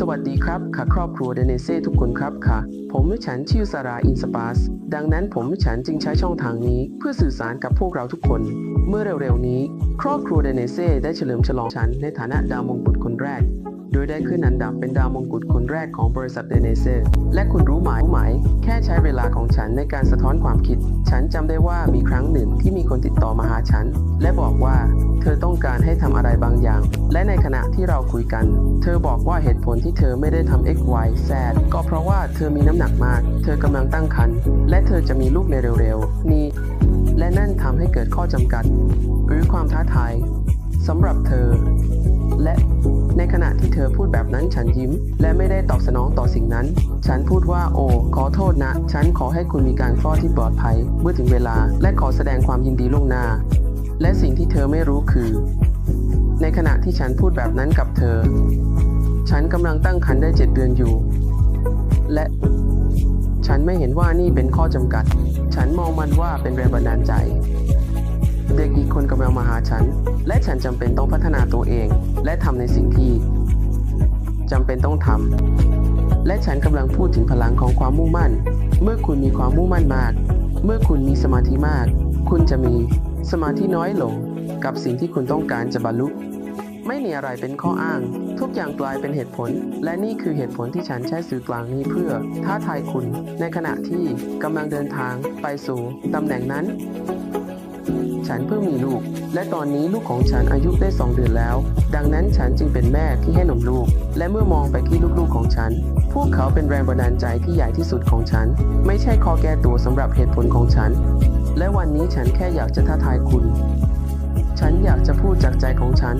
สวัสดีครับค่ะครอบครัวเดเนเซ่ทุกคนครับค่ะ ผมวิฉันชื่อสาราอินสปาสดังนั้นผมวิฉันจึงใช้ช่องทางนี้เพื่อสื่อสารกับพวกเราทุกคน เมื่อเร็วๆนี้ ครอบครัวเดเนเซ่ได้เฉลิมฉลองฉันในฐานะดาวมงกุฎคนแรก โดยได้ขึ้นอันดับเป็นดาวมงกุฎคนแรกของบริษัทเดเนเซ่และคุณรู้ไหมรู้ไหม แค่ใช้เวลาของฉันในการสะท้อนความคิด ฉันจำได้ว่ามีครั้งหนึ่งที่มีคนติดต่อมาหาฉัน และบอกว่าเธอต้องการให้ทำอะไรบางอย่าง และในขณะที่เราคุยกัน เธอบอกว่าเหตุผลที่เธอไม่ได้ทำ X Y Z ก็เพราะว่าเธอมีน้ำหนักมาก เธอกำลังตั้งครรภ์และเธอจะมีลูกในเร็วๆ นี้ และนั่นทำให้เกิดข้อจำกัด หรือความท้าทายสำหรับเธอ และ ขณะที่เธอพูดแบบนั้นฉันยิ้ม และไม่ได้ตอบสนองต่อสิ่งนั้น ฉันพูดว่าโอ้ขอโทษนะ ฉันขอให้คุณมีการคลอดที่ปลอดภัย เมื่อถึงเวลา และขอแสดงความยินดีล่วงหน้า และสิ่งที่เธอไม่รู้คือ ในขณะที่ฉันพูดแบบนั้นกับเธอ ฉันกำลังตั้งครรภ์ได้เจ็ดเดือนอยู่ และฉันไม่เห็นว่านี่เป็นข้อจำกัด ฉันมองมันว่าเป็นแรงบันดาลใจ เด็กอีกคนกำลังมาหาฉัน และฉันจำเป็นต้องพัฒนาตัวเอง และทำในสิ่งที่จำเป็นต้องทำ และฉันกำลังพูดถึงพลังของความมุ่งมั่น เมื่อคุณมีความมุ่งมั่นมาก เมื่อคุณมีสมาธิมาก คุณจะมีสมาธิน้อยลง กับสิ่งที่คุณต้องการจะบรรลุ ไม่มีอะไรเป็นข้ออ้าง ทุกอย่างกลายเป็นเหตุผล และนี่คือเหตุผลที่ฉันใช้สื่อกลางนี้เพื่อท้าทายคุณในขณะที่กำลังเดินทางไปสู่ตำแหน่งนั้น ฉันเพิ่งมีลูก และตอนนี้ลูกของฉันอายุได้ 2 เดือนแล้ว ดังนั้นฉันจึงเป็นแม่ที่ให้นมลูก และเมื่อมองไปที่ลูกๆของฉัน พวกเขาเป็นแรงบันดาลใจที่ใหญ่ที่สุดของฉัน ไม่ใช่ข้อแก้ตัวสำหรับเหตุผลของฉัน และวันนี้ฉันแค่อยากจะท้าทายคุณ ฉันอยากจะพูดจากใจของฉัน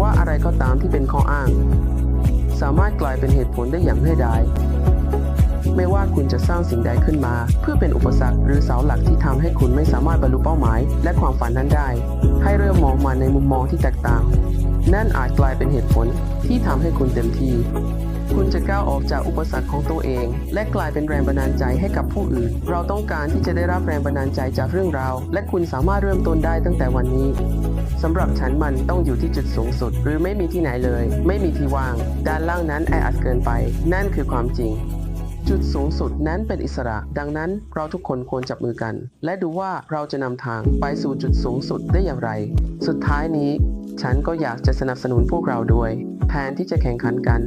ว่าอะไรก็ตามที่เป็นข้ออ้าง สามารถกลายเป็นเหตุผลได้อย่างง่ายดาย คุณจะสร้างสิ่งใดขึ้นมา เพื่อเป็นอุปสรรคหรือเสาหลักที่ทำให้คุณไม่สามารถบรรลุเป้าหมาย และความฝันนั้นได้ ให้เริ่มมองมันในมุมมองที่แตกต่าง นั่นอาจกลายเป็นเหตุผลที่ทำให้คุณเต็มที่ คุณจะก้าวออกจากอุปสรรคของตัวเอง และกลายเป็นแรงบันดาลใจให้กับผู้อื่น เราต้องการที่จะได้รับแรงบันดาลใจจากเรื่องราว และคุณสามารถเริ่มต้นได้ตั้งแต่วันนี้สำหรับฉันมันต้องอยู่ที่จุดสูงสุด หรือไม่มีที่ไหนเลย ไม่มีที่ว่าง ด้านล่างนั้นแออัดเกินไป นั่นคือความจริง จุดสูงสุดนั้นเป็นอิสระ ดังนั้นเราทุกคนควรจับมือกัน และดูว่าเราจะนำทางไปสู่จุดสูงสุดได้อย่างไร สุดท้ายนี้ ฉันก็อยากจะสนับสนุนพวกเราด้วยแทนที่จะแข่งขันกัน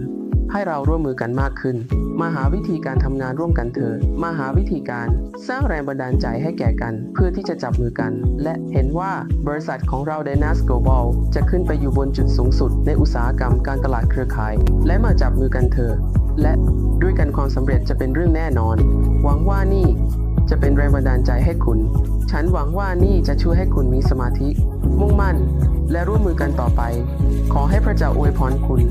ให้เราร่วมมือกันมากขึ้น มาหาวิธีการทำงานร่วมกันเถิดมาหาวิธีการสร้างแรงบันดาลใจให้แก่กัน เพื่อที่จะจับมือกัน และเห็นว่าบริษัทของเรา Dynas Global จะขึ้นไปอยู่บนจุดสูงสุด ในอุตสาหกรรมการตลาดเครือข่าย และมาจับมือกันเถอะและด้วยกันความสำเร็จจะเป็นเรื่องแน่นอน หวังว่านี่จะเป็นแรงบันดาลใจให้คุณ ฉันหวังว่านี่จะช่วยให้คุณมีสมาธิ มุ่งมั่น และร่วมมือกันต่อไป ขอให้พระเจ้าอวยพรคุณ